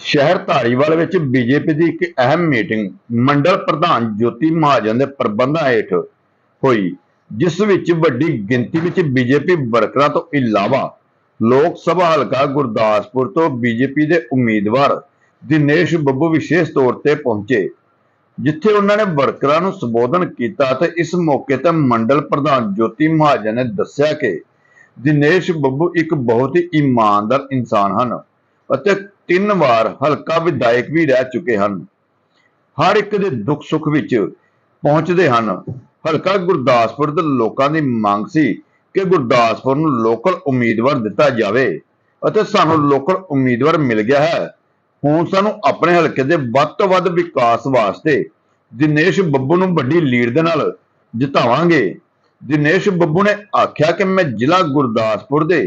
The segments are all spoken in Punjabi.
ਸ਼ਹਿਰ ਧਾਰੀਵਾਲ ਵਿੱਚ ਬੀਜੇਪੀ ਦੀ ਇੱਕ ਅਹਿਮ ਮੀਟਿੰਗ ਮੰਡਲ ਪ੍ਰਧਾਨ ਜੋਤੀ ਮਹਾਜਨ ਦੇ ਪ੍ਰਬੰਧਾਂ ਹੇਠ ਹੋਈ, ਜਿਸ ਵਿੱਚ ਵੱਡੀ ਗਿਣਤੀ ਵਿੱਚ ਬੀਜੇਪੀ ਵਰਕਰਾਂ ਤੋਂ ਇਲਾਵਾ ਲੋਕ ਸਭਾ ਹਲਕਾ ਗੁਰਦਾਸਪੁਰ ਤੋਂ ਬੀਜੇਪੀ ਦੇ ਉਮੀਦਵਾਰ ਦਿਨੇਸ਼ ਬੱਬੂ ਵਿਸ਼ੇਸ਼ ਤੌਰ ਤੇ ਪਹੁੰਚੇ। ਜਿੱਥੇ ਉਹਨਾਂ ਨੇ ਵਰਕਰਾਂ ਨੂੰ ਸੰਬੋਧਨ ਕੀਤਾ ਤੇ ਇਸ ਮੌਕੇ ਤੇ ਮੰਡਲ ਪ੍ਰਧਾਨ ਜੋਤੀ ਮਹਾਜਨ ਨੇ ਦੱਸਿਆ ਕਿ ਦਿਨੇਸ਼ ਬੱਬੂ ਇੱਕ ਬਹੁਤ ਹੀ ਇਮਾਨਦਾਰ ਇਨਸਾਨ ਹਨ ਅਤੇ ਤਿੰਨ ਵਾਰ ਹਲਕਾ ਵਿਧਾਇਕ ਵੀ ਰਹਿ ਚੁੱਕੇ ਹਨ। ਹਰ ਇੱਕ ਦੇ ਦੁੱਖ ਸੁੱਖ ਵਿੱਚ ਪਹੁੰਚਦੇ ਹਨ। ਹਲਕਾ ਗੁਰਦਾਸਪੁਰ ਦੇ ਲੋਕਾਂ ਦੀ ਮੰਗ ਸੀ ਕਿ ਗੁਰਦਾਸਪੁਰ ਨੂੰ ਲੋਕਲ ਉਮੀਦਵਾਰ ਦਿੱਤਾ ਜਾਵੇ ਅਤੇ ਸਾਨੂੰ ਲੋਕਲ ਉਮੀਦਵਾਰ ਮਿਲ ਗਿਆ ਹੈ। ਹੁਣ ਸਾਨੂੰ ਆਪਣੇ ਹਲਕੇ ਦੇ ਵੱਧ ਤੋਂ ਵੱਧ ਵਿਕਾਸ ਵਾਸਤੇ ਦਿਨੇਸ਼ ਬੱਬੂ ਨੂੰ ਵੱਡੀ ਲੀਡ ਦੇ ਨਾਲ ਜਿਤਾਵਾਂਗੇ। ਦਿਨੇਸ਼ ਬੱਬੂ ਨੇ ਆਖਿਆ ਕਿ ਮੈਂ ਜ਼ਿਲ੍ਹਾ ਗੁਰਦਾਸਪੁਰ ਦੇ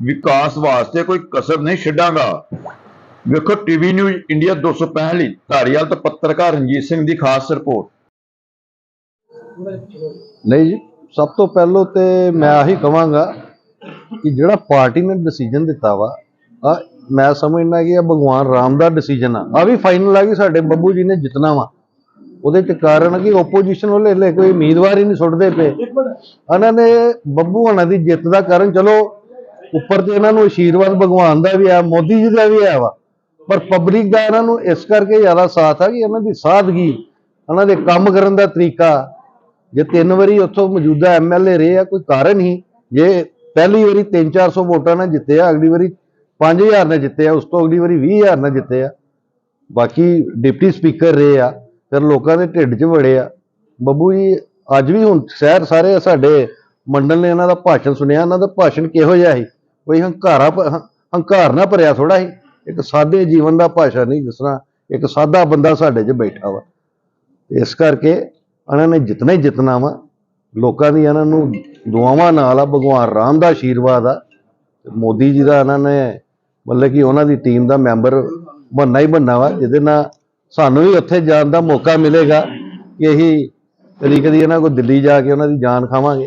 ਵਿਕਾਸ ਵਾਸਤੇ ਕੋਈ ਕਸਰ ਨਹੀਂ ਛੱਡਾਂਗਾ। ਵੇਖੋ ਟੀਵੀ ਨਿਊਜ਼ ਇੰਡੀਆ 265 ਲਈ ਧਾਰੀਵਾਲ ਤੋਂ ਪੱਤਰਕਾਰ ਰਣਜੀਤ ਸਿੰਘ ਦੀ ਖਾਸ ਰਿਪੋਰਟ। ਨਹੀਂ ਜੀ, ਸਭ ਤੋਂ ਪਹਿਲਾਂ ਤੇ ਮੈਂ ਆਹੀ ਕਹਾਂਗਾ ਕਿ ਜਿਹੜਾ ਪਾਰਟੀ ਨੇ ਡਿਸੀਜਨ ਦਿੱਤਾ ਵਾ ਆ ਮੈਂ ਸਮਝਣਾ ਕਿ ਇਹ ਭਗਵਾਨ ਰਾਮ ਦਾ ਡਿਸੀਜਨ ਆ। ਆ ਵੀ ਫਾਈਨਲ ਆ ਕਿ ਸਾਡੇ ਬੱਬੂ ਜੀ ਨੇ ਜਿੱਤਣਾ ਵਾ। ਉਹਦੇ ਚ ਕਾਰਨ ਕਿ ਓਪੋਜੀਸ਼ਨ ਵਾਲੇ ਹਲੇ ਕੋਈ ਉਮੀਦਵਾਰ ਹੀ ਨਹੀਂ ਸੁੱਟਦੇ ਪਏ। ਇਹਨਾਂ ਨੇ ਬੱਬੂ ਹਣਾ ਦੀ ਜਿੱਤ ਦਾ ਕਾਰਨ, ਚਲੋ, ਉੱਪਰ ਤੇ ਇਹਨਾਂ ਨੂੰ ਆਸ਼ੀਰਵਾਦ ਭਗਵਾਨ ਦਾ ਵੀ ਆ, ਮੋਦੀ ਜੀ ਦਾ ਵੀ ਆ ਵਾ। ਪਰ ਪਬਲਿਕ ਦਾ ਇਹਨਾਂ ਨੂੰ ਇਸ ਕਰਕੇ ਜ਼ਿਆਦਾ ਸਾਥ ਆ ਕਿ ਇਹਨਾਂ ਦੀ ਸਾਦਗੀ, ਇਹਨਾਂ ਦੇ ਕੰਮ ਕਰਨ ਦਾ ਤਰੀਕਾ। ਜੇ ਤਿੰਨ ਵਾਰੀ ਉੱਥੋਂ ਮੌਜੂਦਾ ਐਮਐਲਏ ਰਹੇ ਆ, ਕੋਈ ਕਾਰਨ ਹੀ। ਜੇ ਪਹਿਲੀ ਵਾਰੀ 3-400 ਵੋਟਾਂ ਨਾਲ ਜਿੱਤੇ ਆ, ਅਗਲੀ ਵਾਰੀ 5000 ਨੇ ਜਿੱਤੇ ਆ, ਉਸ ਤੋਂ ਅਗਲੀ ਵਾਰੀ 20000 ਨੇ ਜਿੱਤੇ ਆ। ਬਾਕੀ ਡਿਪਟੀ ਸਪੀਕਰ ਰਹੇ ਆ, ਫਿਰ ਲੋਕਾਂ ਦੇ ਢਿੱਡ 'ਚ ਵੜੇ ਆ। ਬੱਬੂ ਜੀ, ਅੱਜ ਵੀ ਹੁਣ ਸ਼ਹਿਰ ਸਾਰੇ ਸਾਡੇ ਮੰਡਲ ਨੇ ਇਹਨਾਂ ਦਾ ਭਾਸ਼ਣ ਸੁਣਿਆ, ਇਹਨਾਂ ਦਾ ਭਾਸ਼ਣ ਕਿਹੋ ਜਿਹਾ ਸੀ? ਕੋਈ ਹੰਕਾਰਾ ਹੰਕਾਰ ਨਾ ਭਰਿਆ ਥੋੜਾ ਸੀ। ਇੱਕ ਸਾਦੇ ਜੀਵਨ ਦਾ ਭਾਸ਼ਾ ਨਹੀਂ ਜਿਸ ਤਰ੍ਹਾਂ ਇੱਕ ਸਾਦਾ ਬੰਦਾ ਸਾਡੇ 'ਚ ਬੈਠਾ ਵਾ। ਇਸ ਕਰਕੇ ਇਹਨਾਂ ਨੇ ਜਿੱਤਣਾ ਹੀ ਜਿੱਤਣਾ ਵਾ। ਲੋਕਾਂ ਦੀ ਇਹਨਾਂ ਨੂੰ ਦੁਆਵਾਂ ਨਾਲ ਆ, ਭਗਵਾਨ ਰਾਮ ਦਾ ਆਸ਼ੀਰਵਾਦ ਆ। ਮੋਦੀ ਜੀ ਦਾ ਇਹਨਾਂ ਨੇ ਮਤਲਬ ਕਿ ਉਹਨਾਂ ਦੀ ਟੀਮ ਦਾ ਮੈਂਬਰ ਬਣਨਾ ਹੀ ਬਣਨਾ ਵਾ, ਜਿਹਦੇ ਨਾਲ ਸਾਨੂੰ ਵੀ ਉੱਥੇ ਜਾਣ ਦਾ ਮੌਕਾ ਮਿਲੇਗਾ ਕਿ ਇਹੀ ਕਦੀ ਕਦੀ ਇਹਨਾਂ ਕੋਲ ਦਿੱਲੀ ਜਾ ਕੇ ਉਹਨਾਂ ਦੀ ਜਾਨ ਖਾਵਾਂਗੇ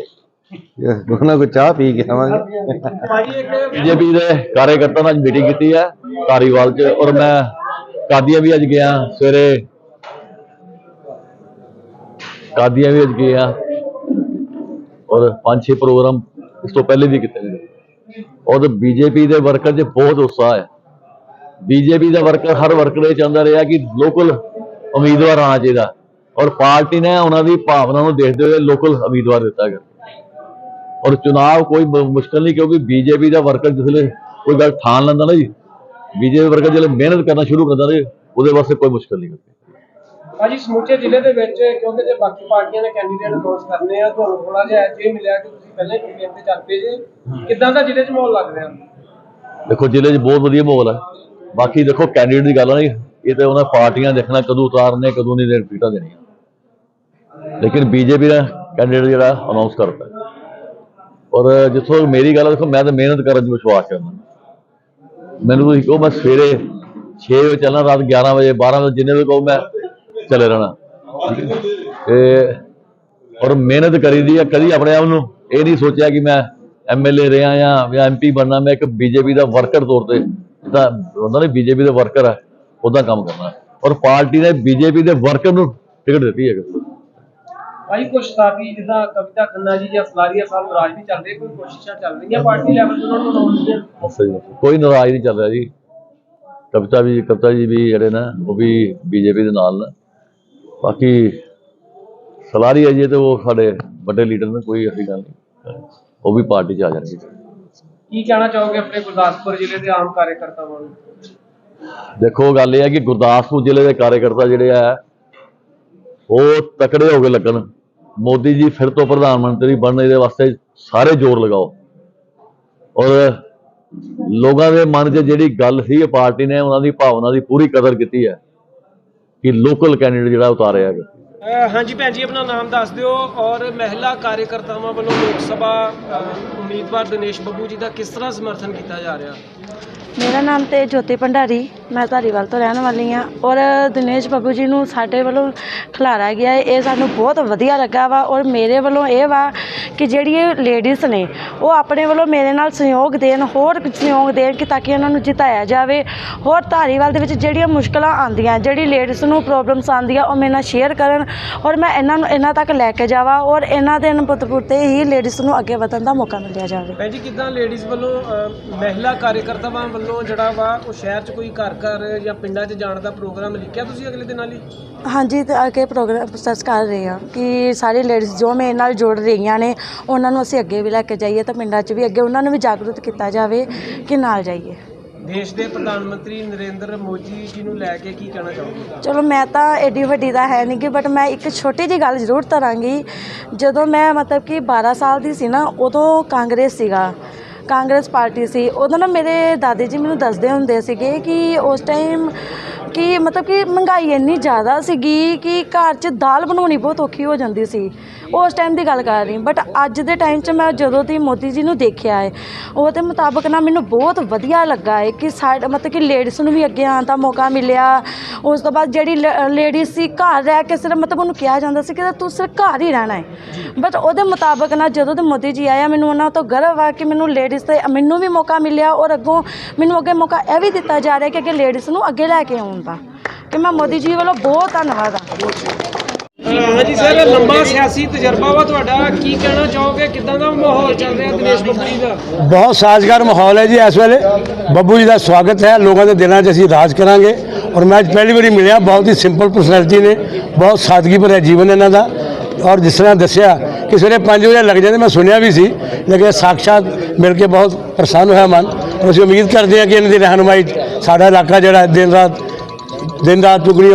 ਉਹਨਾਂ ਕੋਲ ਚਾਹ ਪੀ ਕੇ ਆਵਾਂਗੇ। ਬੀਜੇਪੀ ਦੇ ਕਾਰਜਕਰਤਾ ਨਾਲ ਅੱਜ ਮੀਟਿੰਗ ਕੀਤੀ ਹੈ ਧਾਰੀਵਾਲ 'ਚ, ਔਰ ਮੈਂ ਕਾਦੀਆਂ ਵੀ ਅੱਜ ਗਿਆ, ਸਵੇਰੇ ਕਾਦੀਆਂ ਵੀ ਅੱਜ ਗਿਆ ਔਰ ਪੰਜ ਛੇ ਪ੍ਰੋਗਰਾਮ ਇਸ ਤੋਂ ਪਹਿਲੇ ਵੀ ਕੀਤੇ ਨੇ। ਔਰ ਬੀਜੇਪੀ ਦੇ ਵਰਕਰ 'ਚ ਬਹੁਤ ਉਤਸ਼ਾਹ ਹੈ। ਬੀਜੇਪੀ ਦਾ ਵਰਕਰ ਹਰ ਵਰਕਰ ਇਹ ਚਾਹੁੰਦਾ ਰਿਹਾ ਕਿ ਲੋਕਲ ਉਮੀਦਵਾਰ ਆਉਣਾ ਚਾਹੀਦਾ। ਔਰ ਪਾਰਟੀ ਨੇ ਉਹਨਾਂ ਦੀ ਭਾਵਨਾ ਨੂੰ ਦੇਖਦੇ ਹੋਏ ਲੋਕਲ ਉਮੀਦਵਾਰ ਦਿੱਤਾ ਗਿਆ। ਔਰ ਚੁਣਾਵ ਕੋਈ ਬ- ਮੁਸ਼ਕਲ ਨਹੀਂ ਕਿਉਂਕਿ ਬੀਜੇਪੀ ਦਾ ਵਰਕਰ ਜਿਸਲੇ ਕੋਈ ਗੱਲ ਠਾਣ ਲੈਂਦਾ ਨਾ ਜੀ ਬੀਜੇਪੀ ਵਰਕਰ ਜਿਹੜੇ ਮਿਹਨਤ ਕਰਨਾ ਸ਼ੁਰੂ ਕਰਦਾ ਨਾ ਜੀ, ਉਹਦੇ ਵਾਸਤੇ ਕੋਈ ਮੁਸ਼ਕਲ ਨਹੀਂ ਹੁੰਦੀ। ਭਾਜੀ ਸਮੁੱਚੇ ਜ਼ਿਲ੍ਹੇ ਦੇ ਵਿੱਚ ਕਿਉਂਕਿ ਜੇ ਬਾਕੀ ਪਾਰਟੀਆਂ ਨੇ ਕੈਂਡੀਡੇਟ ਅਨਾਉਂਸ ਕਰਨੇ ਆ ਤੁਹਾਨੂੰ ਥੋੜਾ ਜਿਹਾ ਜੇ ਮਿਲਿਆ ਕਿ ਤੁਸੀਂ ਪਹਿਲੇ ਕੰਪੇਨ ਤੇ ਚੱਲ ਪਏ ਜੇ। ਕਿੱਦਾਂ ਦਾ ਜ਼ਿਲ੍ਹੇ 'ਚ ਮਾਹੌਲ ਲੱਗ ਰਿਹਾ? ਦੇਖੋ ਜ਼ਿਲ੍ਹੇ 'ਚ ਬਹੁਤ ਵਧੀਆ ਮਾਹੌਲ ਹੈ ਬਾਕੀ ਦੇਖੋ ਕੈਂਡੀਡੇਟ ਦੀ ਗੱਲ ਨਹੀਂ ਇਹ ਤੇ ਉਹਨਾਂ ਪਾਰਟੀਆਂ ਦੇਖਣਾ ਕਦੋਂ ਉਤਾਰਨੇ ਕਦੋਂ ਨਹੀਂ ਦੇਣ ਪੀਟਾਂ ਦੇਣੀਆਂ। ਲੇਕਿਨ ਬੀਜੇਪੀ ਦਾ ਕੈਂਡੀਡੇਟ ਜਿਹੜਾ ਅਨਾਉਂਸ ਕਰਤਾ। ਹੈ। ਔਰ ਜਿੱਥੋਂ ਮੇਰੀ ਗੱਲ ਦੇਖੋ ਮੈਂ ਤਾਂ ਮਿਹਨਤ ਕਰਨ 'ਚ ਵਿਸ਼ਵਾਸ ਕਰਦਾ। ਮੈਨੂੰ ਤੁਸੀਂ ਕਹੋ ਮੈਂ ਸਵੇਰੇ 6 ਵਜੇ ਚੱਲਣਾ ਰਾਤ 11 ਵਜੇ 12 ਵਜੇ ਜਿੰਨੇ ਵਜੇ ਕਹੋ ਮੈਂ ਚੱਲੇ ਰਹਿਣਾ? ਤੇ ਔਰ ਮਿਹਨਤ ਕਰੀਦੀ ਆ ਕਦੀ ਆਪਣੇ ਆਪ ਨੂੰ ਇਹ ਨਹੀਂ ਸੋਚਿਆ ਕਿ ਮੈਂ ਐਮਐਲਏ ਰਿਹਾ ਜਾਂ ਜਾਂ ਐਮਪੀ ਬਣਨਾ। ਮੈਂ ਇੱਕ ਬੀਜੇਪੀ ਦਾ ਵਰਕਰ ਤੌਰ ਤੇ ਜਿੱਦਾਂ ਉਹਨਾਂ ਨੇ ਬੀਜੇਪੀ ਦੇ ਵਰਕਰ ਆ ਉਦਾਂ ਕੰਮ ਕਰਨਾ। ਔਰ ਪਾਰਟੀ ਨੇ ਬੀਜੇਪੀ ਦੇ ਵਰਕਰ ਨੂੰ ਟਿਕਟ ਦਿੱਤੀ ਹੈ ਭਾਈ ਕੁਝ ਸਾਥੀ ਜਿੱਦਾਂ ਕਵਿਤਾ ਖੰਨਾ ਜੀ ਜਾਂ ਸਲਾਰੀਆ ਸਾਹਿਬ ਰਾਜ ਵੀ ਚੱਲ ਰਹੇ ਕੋਈ ਕੋਸ਼ਿਸ਼ਾਂ ਚੱਲ ਰਹੀਆਂ ਪਾਰਟੀ ਲੈਵਲ ਤੇ ਉਹਨਾਂ ਨੂੰ ਅਨਾਉਂਸ ਦੇਣ ਸਹੀ ਹੈ। ਕੋਈ ਨਾਰਾਜ਼ ਨਹੀਂ ਚੱਲ ਰਿਹਾ ਜੀ। ਕਵਿਤਾ ਵੀ ਕਵਿਤਾ ਜੀ ਵੀ ਜਿਹੜੇ ਨਾ ਉਹ ਵੀ ਬੀਜੇਪੀ ਦੇ ਨਾਲ ਨੇ। ਬਾਕੀ ਸਲਾਰੀ ਹੈ ਜੀ ਤੇ ਉਹ ਸਾਡੇ ਵੱਡੇ ਲੀਡਰ ਨੇ ਕੋਈ ਐਸੀ ਗੱਲ ਨਹੀਂ। ਉਹ ਵੀ ਪਾਰਟੀ 'ਚ ਆ ਜਾਣਗੇ। ਕੀ ਕਹਿਣਾ ਚਾਹੋਗੇ ਆਪਣੇ ਗੁਰਦਾਸਪੁਰ ਜ਼ਿਲ੍ਹੇ ਦੇ ਆਮ ਕਾਰਜਕਰਤਾਵਾਂ ਨੂੰ? ਦੇਖੋ ਗੱਲ ਇਹ ਹੈ ਕਿ ਗੁਰਦਾਸਪੁਰ ਜ਼ਿਲ੍ਹੇ ਦੇ ਕਾਰਜਕਰਤਾ ਜਿਹੜੇ ਆ ਉਹ ਤਕੜੇ ਹੋ ਕੇ ਲੱਗਣ। ਮੋਦੀ ਜੀ ਫਿਰ ਤੋਂ ਪ੍ਰਧਾਨ ਮੰਤਰੀ ਬਣਨ ਇਹਦੇ ਵਾਸਤੇ ਸਾਰੇ ਜ਼ੋਰ ਲਗਾਓ। ਔਰ ਲੋਕਾਂ ਦੇ ਮਨ 'ਚ ਜਿਹੜੀ ਗੱਲ ਸੀ ਪਾਰਟੀ ਨੇ ਉਹਨਾਂ ਦੀ ਭਾਵਨਾ ਦੀ ਪੂਰੀ ਕਦਰ ਕੀਤੀ ਹੈ। ਕਿ ਲੋਕਲ ਕੈਂਡੀਡੇਟ ਜਿਹੜਾ ਉਤਾਰਿਆ ਗਿਆ। ਹਾਂਜੀ ਭੈਣ ਜੀ ਆਪਣਾ ਨਾਮ ਦੱਸ ਦਿਓ ਔਰ ਮਹਿਲਾ ਕਾਰਜਕਰਤਾਵਾਂ ਵੱਲੋਂ ਲੋਕ ਸਭਾ ਅਹ, ਉਮੀਦਵਾਰ ਦਿਨੇਸ਼ ਬੱਬੂ ਜੀ ਦਾ ਕਿਸ ਤਰ੍ਹਾਂ ਸਮਰਥਨ ਕੀਤਾ ਜਾ ਰਿਹਾ? ਮੇਰਾ ਨਾਮ ਤੇ ਜੋਤੀ ਭੰਡਾਰੀ ਮੈਂ ਧਾਰੀਵਾਲ ਤੋਂ ਰਹਿਣ ਵਾਲੀ ਹਾਂ ਔਰ ਦਿਨੇਸ਼ ਬੱਬੂ ਜੀ ਨੂੰ ਸਾਡੇ ਵੱਲੋਂ ਖਿਲਾਰਾ ਗਿਆ ਹੈ ਇਹ ਸਾਨੂੰ ਬਹੁਤ ਵਧੀਆ ਲੱਗਾ ਵਾ ਔਰ ਮੇਰੇ ਵੱਲੋਂ ਇਹ ਵਾ ਕਿ ਜਿਹੜੀ ਇਹ ਲੇਡੀਜ਼ ਨੇ ਉਹ ਆਪਣੇ ਵੱਲੋਂ ਮੇਰੇ ਨਾਲ ਸਹਿਯੋਗ ਦੇਣ ਹੋਰ ਸਹਿਯੋਗ ਦੇਣ ਕਿ ਤਾਂ ਕਿ ਇਹਨਾਂ ਨੂੰ ਜਿਤਾਇਆ ਜਾਵੇ। ਹੋਰ ਧਾਰੀਵਾਲ ਦੇ ਵਿੱਚ ਜਿਹੜੀਆਂ ਮੁਸ਼ਕਲਾਂ ਆਉਂਦੀਆਂ ਜਿਹੜੀ ਲੇਡੀਜ਼ ਨੂੰ ਪ੍ਰੋਬਲਮਸ ਆਉਂਦੀਆਂ ਉਹ ਮੇਰੇ ਨਾਲ ਸ਼ੇਅਰ ਕਰਨ ਔਰ ਮੈਂ ਇਹਨਾਂ ਨੂੰ ਇਹਨਾਂ ਤੱਕ ਲੈ ਕੇ ਜਾਵਾਂ ਔਰ ਇਹਨਾਂ ਦੇ ਨਪੁੱਤਪੁਰ ਤੇ ਹੀ ਲੇਡੀਜ਼ ਨੂੰ ਅੱਗੇ ਵਧਣ ਦਾ ਮੌਕਾ ਮਿਲਿਆ ਜਾਵੇ। ਭੈਣ ਜੀ ਕਿਦਾਂ ਲੇਡੀਜ਼ ਵੱਲੋਂ ਅਹ, ਮਹਿਲਾ ਕਾਰਜਕਰਤਾਵਾਂ ਵੱਲੋਂ ਜਿਹੜਾ ਵਾ ਉਹ ਸ਼ਹਿਰ 'ਚ ਕੋਈ ਘਰ ਘਰ ਜਾਂ ਪਿੰਡਾਂ 'ਚ ਜਾਣ ਦਾ ਪ੍ਰੋਗਰਾਮ ਲਿਖਿਆ ਤੁਸੀਂ ਅਗਲੇ ਦਿਨਾਂ ਲਈ ਹਾਂਜੀ ਤੇ ਅੱਗੇ ਪ੍ਰੋਗਰਾਮ ਪ੍ਰੋਸੈਸ ਕਰ ਰਹੇ ਹਾਂ ਕਿ ਸਾਰੀ ਲੇਡੀਜ਼ ਜੋ ਮੇਰੇ ਨਾਲ ਜੁੜ ਰਹੀਆਂ ਨੇ ਉਹਨਾਂ ਨੂੰ ਅਸੀਂ ਅੱਗੇ ਵੀ ਲੈ ਕੇ ਜਾਈਏ ਤਾਂ ਪਿੰਡਾਂ 'ਚ ਵੀ ਅੱਗੇ ਉਹਨਾਂ ਨੂੰ ਵੀ ਜਾਗਰੂਕ ਕੀਤਾ ਜਾਵੇ ਕਿ ਨਾਲ ਜਾਈਏ। ਦੇਸ਼ ਦੇ ਪ੍ਰਧਾਨ ਮੰਤਰੀ ਨਰਿੰਦਰ ਮੋਦੀ ਜੀ ਨੂੰ ਲੈ ਕੇ ਕੀ ਕਹਿਣਾ ਚਾਹੋਗੇ? ਚਲੋ ਮੈਂ ਤਾਂ ਐਡੀ ਵੱਡੀ ਤਾਂ ਹੈ ਨਹੀਂ ਕਿ ਬਟ ਮੈਂ ਇੱਕ ਛੋਟੀ ਜੀ ਗੱਲ ਜ਼ਰੂਰ ਤਰਾਂਗੀ ਜਦੋਂ ਮੈਂ ਮਤਲਬ ਕਿ 12 ਸਾਲ ਦੀ ਸੀ ਨਾ ਉਦੋਂ ਕਾਂਗਰਸ ਸੀਗਾ। ਕਾਂਗਰਸ ਪਾਰਟੀ ਸੀ, ਉਦੋਂ ਨਾ ਮੇਰੇ ਦਾਦੀ ਜੀ ਮੈਨੂੰ ਦੱਸਦੇ ਹੁੰਦੇ ਸੀਗੇ ਕਿ ਉਸ ਟਾਈਮ ਕਿ ਮਤਲਬ ਕਿ ਮਹਿੰਗਾਈ ਇੰਨੀ ਜ਼ਿਆਦਾ ਸੀਗੀ ਕਿ ਘਰ 'ਚ ਦਾਲ ਬਣਾਉਣੀ ਬਹੁਤ ਔਖੀ ਹੋ ਜਾਂਦੀ ਸੀ। ਉਸ ਟਾਈਮ ਦੀ ਗੱਲ ਕਰ ਰਹੀ ਬਟ ਅੱਜ ਦੇ ਟਾਈਮ 'ਚ ਮੈਂ ਜਦੋਂ ਦੀ ਮੋਦੀ ਜੀ ਨੂੰ ਦੇਖਿਆ ਹੈ ਉਹਦੇ ਮੁਤਾਬਕ ਨਾ ਮੈਨੂੰ ਬਹੁਤ ਵਧੀਆ ਲੱਗਾ ਹੈ ਕਿ ਸਾਡੇ, ਮਤਲਬ ਕਿ ਲੇਡੀਜ਼ ਨੂੰ ਵੀ ਅੱਗੇ ਆਉਣ ਦਾ ਮੌਕਾ ਮਿਲਿਆ। ਉਸ ਤੋਂ ਬਾਅਦ ਜਿਹੜੀ ਲੇਡੀਜ਼ ਸੀ ਘਰ ਰਹਿ ਕੇ ਸਿਰਫ ਮਤਲਬ ਉਹਨੂੰ ਕਿਹਾ ਜਾਂਦਾ ਸੀ ਕਿ ਤੂੰ ਸਿਰਫ ਘਰ ਹੀ ਰਹਿਣਾ ਹੈ। ਬਟ ਉਹਦੇ ਮੁਤਾਬਕ ਨਾ ਜਦੋਂ ਦੇ ਮੋਦੀ ਜੀ ਆਇਆ ਮੈਨੂੰ ਉਹਨਾਂ ਤੋਂ ਗਰਵ ਆ ਕਿ ਮੈਨੂੰ ਲੇਡੀਜ਼ ਤੇ ਮੈਨੂੰ ਵੀ ਮੌਕਾ ਮਿਲਿਆ ਔਰ ਅੱਗੋਂ ਮੈਨੂੰ ਅੱਗੇ ਮੌਕਾ ਇਹ ਵੀ ਦਿੱਤਾ ਜਾ ਰਿਹਾ ਕਿ ਅੱਗੇ ਲੇਡੀਜ਼ ਨੂੰ ਅੱਗੇ ਲੈ ਕੇ ਆਉਣ ਦਾ। ਕਿ ਮੈਂ ਮੋਦੀ ਜੀ ਵੱਲੋਂ ਬਹੁਤ ਧੰਨਵਾਦ ਆ। ਹਾਂਜੀ ਸਰ ਲੰਬਾ ਸਿਆਸੀ ਤਜਰਬਾ ਵਾ ਤੁਹਾਡਾ। ਕੀ ਕਹਿਣਾ ਚਾਹੋਗੇ? ਕਿਦਾਂ ਦਾ ਮਾਹੌਲ ਚੱਲ ਰਿਹਾ ਦਿਨੇਸ਼ ਬੱਬੂ ਦਾ? ਬਹੁਤ ਸਾਜ਼ਗਾਰ ਮਾਹੌਲ ਹੈ ਜੀ ਇਸ ਵੇਲੇ। ਬੱਬੂ ਜੀ ਦਾ ਸਵਾਗਤ ਹੈ। ਲੋਕਾਂ ਦੇ ਦਿਲਾਂ 'ਚ ਅਸੀਂ ਰਾਜ ਕਰਾਂਗੇ। ਔਰ ਮੈਂ ਅੱਜ ਪਹਿਲੀ ਵਾਰੀ ਮਿਲਿਆ, ਬਹੁਤ ਹੀ ਸਿੰਪਲ ਪਰਸਨੈਲਿਟੀ ਨੇ, ਬਹੁਤ ਸਾਦਗੀ ਭਰਿਆ ਜੀਵਨ ਇਹਨਾਂ ਦਾ। ਔਰ ਜਿਸ ਤਰ੍ਹਾਂ ਦੱਸਿਆ ਕਿ ਸਵੇਰੇ 5 ਵਜੇ ਲੱਗ ਜਾਂਦੇ, ਮੈਂ ਸੁਣਿਆ ਵੀ ਸੀ, ਲੇਕਿਨ ਸਾਖਸ਼ਾਤ ਮਿਲ ਕੇ ਬਹੁਤ ਪ੍ਰਸੰਨ ਹੋਇਆ ਮਨ। ਔਰ ਅਸੀਂ ਉਮੀਦ ਕਰਦੇ ਹਾਂ ਕਿ ਇਹਨਾਂ ਦੀ ਰਹਿਨੁਮਾਈ 'ਚ ਸਾਡਾ ਇਲਾਕਾ ਜਿਹੜਾ ਦਿਨ ਰਾਤ ਦਿਨ ਰਾਤ ਦੁਗਣੀ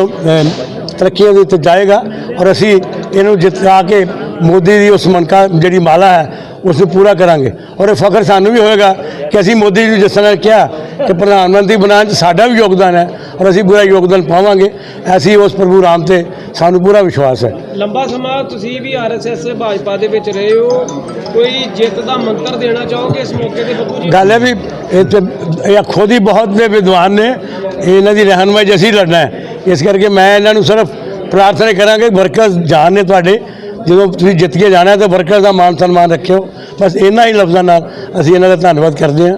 ਤਰੱਕੀਆਂ ਦੇ ਉੱਤੇ ਜਾਏਗਾ। ਔਰ ਅਸੀਂ ਇਹਨੂੰ ਜਿਤਾ ਕੇ ਮੋਦੀ ਦੀ ਉਸ ਮਨਕਾ ਜਿਹੜੀ ਮਾਲਾ ਹੈ, ਉਸ ਨੂੰ ਪੂਰਾ ਕਰਾਂਗੇ। ਔਰ ਇਹ ਫਖਰ ਸਾਨੂੰ ਵੀ ਹੋਏਗਾ ਕਿ ਅਸੀਂ ਮੋਦੀ ਜੀ ਨੂੰ ਜਿਸ ਤਰ੍ਹਾਂ ਕਿਹਾ ਕਿ ਪ੍ਰਧਾਨ ਮੰਤਰੀ ਬਣਾਉਣ 'ਚ ਸਾਡਾ ਵੀ ਯੋਗਦਾਨ ਹੈ ਔਰ ਅਸੀਂ ਪੂਰਾ ਯੋਗਦਾਨ ਪਾਵਾਂਗੇ। ਐਸੀ ਉਸ ਪ੍ਰਭੂ ਰਾਮ ਤੇ ਸਾਨੂੰ ਪੂਰਾ ਵਿਸ਼ਵਾਸ ਹੈ। ਲੰਬਾ ਸਮਾਂ ਤੁਸੀਂ ਵੀ ਆਰਐਸਐਸ ਭਾਜਪਾ ਦੇ ਵਿੱਚ ਰਹੇ ਹੋ। ਕੋਈ ਜਿੱਤ ਦਾ ਮੰਤਰ ਦੇਣਾ ਚਾਹੋਗੇ ਇਸ ਮੌਕੇ ਤੇ ਬੱਬੂ ਜੀ? ਗੱਲ ਹੈ ਵੀ ਇਹ ਤੇ ਇਹ ਖੁਦ ਹੀ ਬਹੁਤ ਨੇ ਵਿਦਵਾਨ ਨੇ। ਇਹਨਾਂ ਦੀ ਰਹਿਨਮਾਈ ਅਸੀਂ ਲੜਨਾ ਹੈ। ਇਸ ਕਰਕੇ ਮੈਂ ਇਹਨਾਂ ਨੂੰ ਸਿਰਫ ਪ੍ਰਾਰਥਨਾ ਕਰਾਂਗੇ ਵਰਕਰਸ ਜਾਨ ਨੇ ਤੁਹਾਡੇ। ਜਦੋਂ ਤੁਸੀਂ ਜਿੱਤ ਕੇ ਜਾਣਾ ਤਾਂ ਵਰਕਰਸ ਦਾ ਮਾਨ ਸਨਮਾਨ ਰੱਖਿਓ। ਬਸ ਇਹਨਾਂ ਹੀ ਲਫ਼ਜ਼ਾਂ ਨਾਲ ਅਸੀਂ ਇਹਨਾਂ ਦਾ ਧੰਨਵਾਦ ਕਰਦੇ ਹਾਂ।